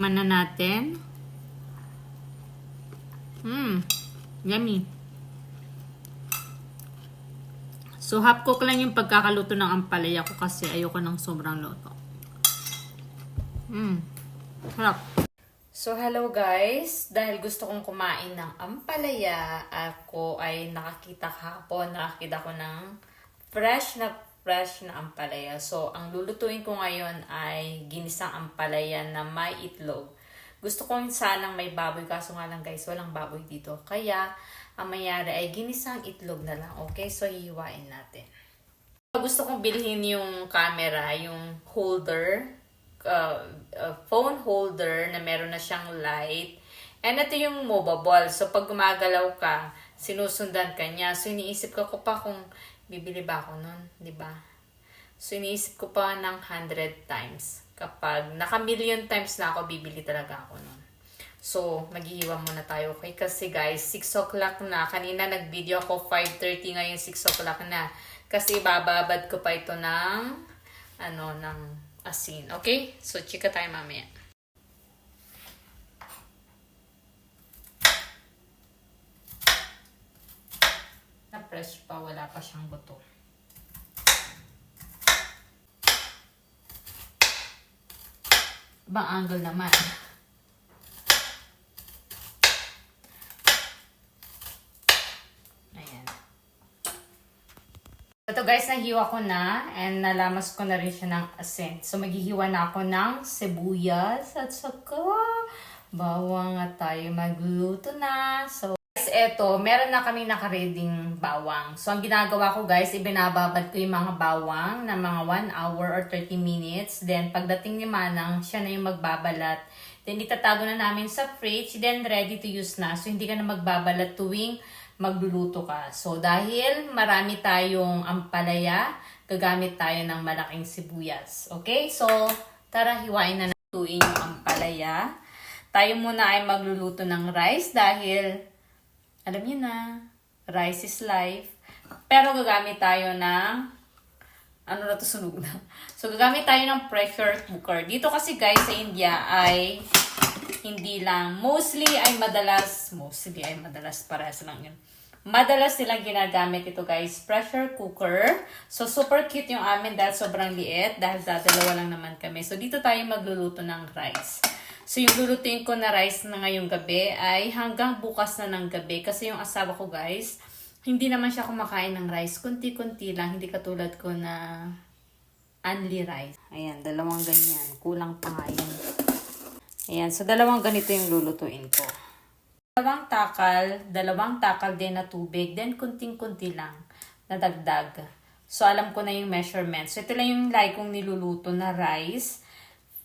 Man na natin. Mmm. Yummy. So, half cook lang yung pagkakaluto ng ampalaya ko kasi ayoko ng sobrang luto. Mmm. Sarap. So, hello guys. Dahil gusto kong kumain ng ampalaya, ako ay nakakita kahapon, nakakita ko ng fresh na fresh na ampalaya. So, ang lulutuin ko ngayon ay ginisang ampalaya na may itlog. Gusto ko sanang may baboy, kaso nga lang guys, walang baboy dito. Kaya, ang mayari ay ginisang itlog na lang. Okay? So, hihiwain natin. Gusto kong bilhin yung camera, yung holder, uh, uh, phone holder na meron na siyang light. And ito yung movable. So, pag gumagalaw ka, sinusundan ka niya. So, iniisip ko, pa kung bibili ba ako nun, di ba? So, iniisip ko pa ng 100 times. Kapag naka-million times na ako, bibili talaga ako nun. So, maghihiwa muna tayo, okay? Kasi guys, 6 o'clock na. Kanina nag-video ako, 5.30 ngayon, 6 o'clock na. Kasi bababad ko pa ito ng, ano, ng asin. Okay? So, chika tayo mamaya. Na-fresh pa, wala pa siyang buto. Ibang angle naman. Ayan. Ito guys, nahiwa ko na and nalamas ko na rin siya ng asin. So maghihiwa na ako ng sibuyas at saka bawang at tayo magluluto na. So eto, meron na kami nakareding bawang. So ang ginagawa ko guys, ibinababad ko yung mga bawang na mga 1 hour or 30 minutes. Then pagdating ni Manang, siya na yung magbabalat. Then itatago na namin sa fridge, then ready to use na. So hindi ka na magbabalat tuwing magluluto ka. So, dahil marami tayong ampalaya, gagamit tayo ng malaking sibuyas. Okay? So, tara, hiwain na natuin yung ampalaya. Tayo muna ay magluluto ng rice dahil, alam niyo na, rice is life. Pero gagamit tayo ng, ano na to sunog na. So, gagamit tayo ng pressure cooker. Dito kasi guys sa India ay hindi lang, mostly ay madalas, mostly ay madalas, parehas lang yun. Madalas nilang ginagamit ito guys, pressure cooker. So, super cute yung amin dahil sobrang liit, dahil dalawa lang naman kami. So, dito tayo magluluto ng rice. So, yung lulutuin ko na rice na ngayong gabi ay hanggang bukas na ng gabi. Kasi yung asawa ko guys, hindi naman siya kumakain ng rice. Kunti-kunti lang, hindi katulad ko na only rice. Ayan, dalawang ganyan. Kulang pa nga yun. Ayan, so dalawang ganito yung lulutuin ko. Dalawang takal, dalawang takal din na tubig, then kunting-kunti lang na dagdag. So, alam ko na yung measurements. So, ito lang yung like kong niluluto na rice.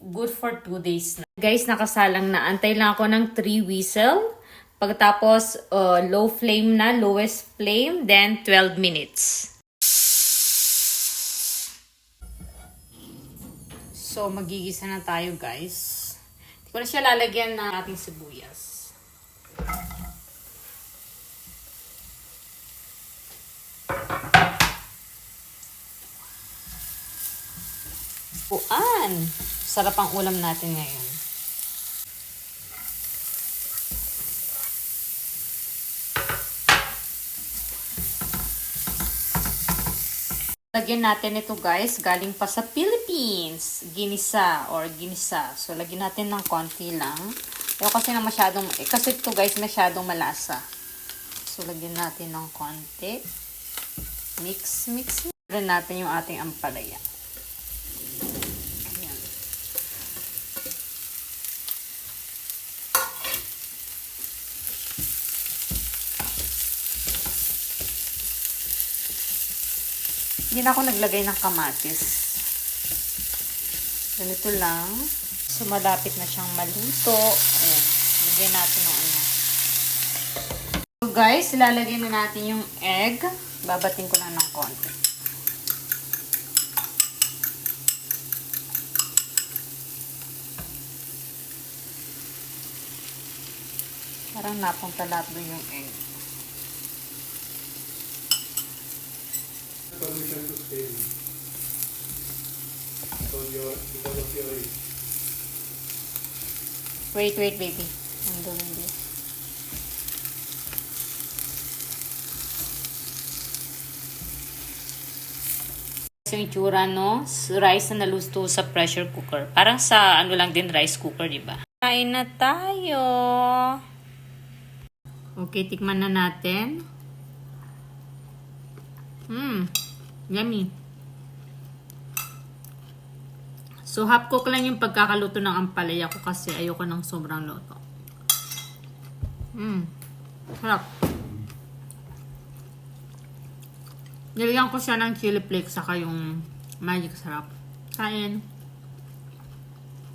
Good for 2 days na. Guys, nakasalang na. Antay lang ako ng 3 whistle. Pagkatapos, uh, low flame na, lowest flame, then 12 minutes. So, magigisa na tayo, guys. Hindi ko na siya lalagyan ng ating sibuyas. Puan! Sarap ang ulam natin ngayon. Lagyan natin ito guys, galing pa sa Philippines. Ginisa or ginisa. So, lagyan natin ng konti lang. Ayaw kasi na masyadong, eh, kasi ito guys, masyadong malasa. So, lagyan natin ng konti. Mix, mix. Lagyan natin yung ating ampalaya. Ayan. Hindi na ako naglagay ng kamatis. Ganito lang. So, malapit na siyang maluto. Ayan. Lagyan natin ng ano. So, guys, ilalagay na natin yung egg. Babating ko lang ng konti. Parang napunta lahat yung egg. Permission to stay. So your because of your age. Wait, wait, baby. I'm doing this. Ito yung itsura, no? Rice na naluto sa pressure cooker. Parang sa ano lang din rice cooker, di ba? Kain na tayo. Okay, tikman na natin. Mmm, yummy. So, half cook lang yung pagkakaluto ng ampalaya ko kasi ayoko ng sobrang luto. Mmm, sarap. Nilagyan ko siya ng chili flakes saka yung magic sarap. Kain.